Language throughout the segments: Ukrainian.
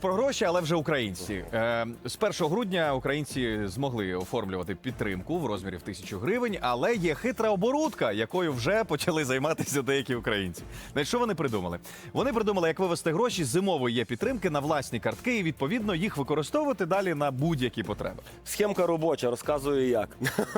Про гроші, але вже українці. Е, з 1 грудня українці змогли оформлювати підтримку в розмірі в тисячу гривень, але є хитра оборудка, якою вже почали займатися деякі українці. Значить, що вони придумали? Вони придумали, як вивести гроші з зимової є підтримки на власні картки і відповідно їх використовувати далі на будь-які потреби. Схемка робоча, розказую як.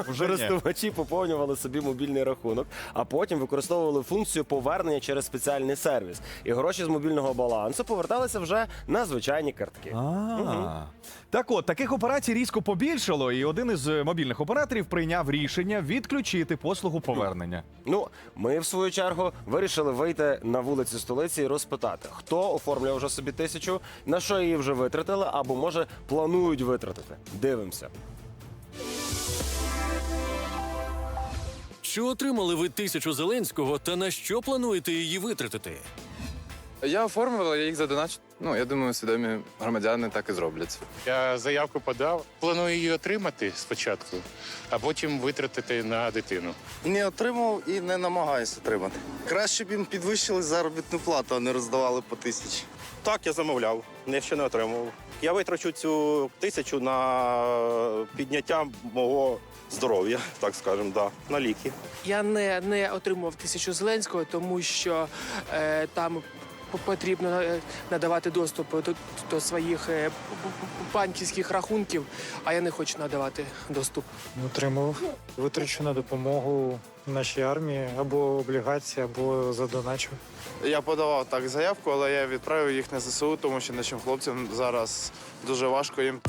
Вже. Користувачі поповнювали собі мобільний рахунок, а потім використовували функцію повернення через спеціальний сервіс. І гроші з мобільного балансу поверталися вже на звичайні картки. А, Так от, таких операцій різко побільшало, і один із е, мобільних операторів прийняв рішення відключити послугу повернення. Ну, ми в свою чергу вирішили вийти на вулиці столиці і розпитати, хто оформлює вже собі тисячу, на що її вже витратили, або може планують витратити. Дивимося. Чи отримали ви тисячу Зеленського та на що плануєте її витратити? Я оформив, але я їх задоначу. Ну, я думаю, свідомі громадяни так і зроблять. Я заявку подав. Планую її отримати спочатку, а потім витратити на дитину. Не отримав і не намагаюся отримати. Краще б їм підвищили заробітну плату, а не роздавали по тисячі. Так, я замовляв, не ще не отримував. Я витрачу цю тисячу на підняття мого здоров'я, так скажемо, да, на ліки. Я не, не отримував тисячу Зеленського, тому що е, там потрібно е, надавати доступ до, до своїх е, банківських рахунків, а я не хочу надавати доступ. Отримав. Витрачу на допомогу нашій армії або облігації, або задоначу. Я подавав так заявку, але я відправив їх на ЗСУ, тому що нашим хлопцям зараз дуже важко їм.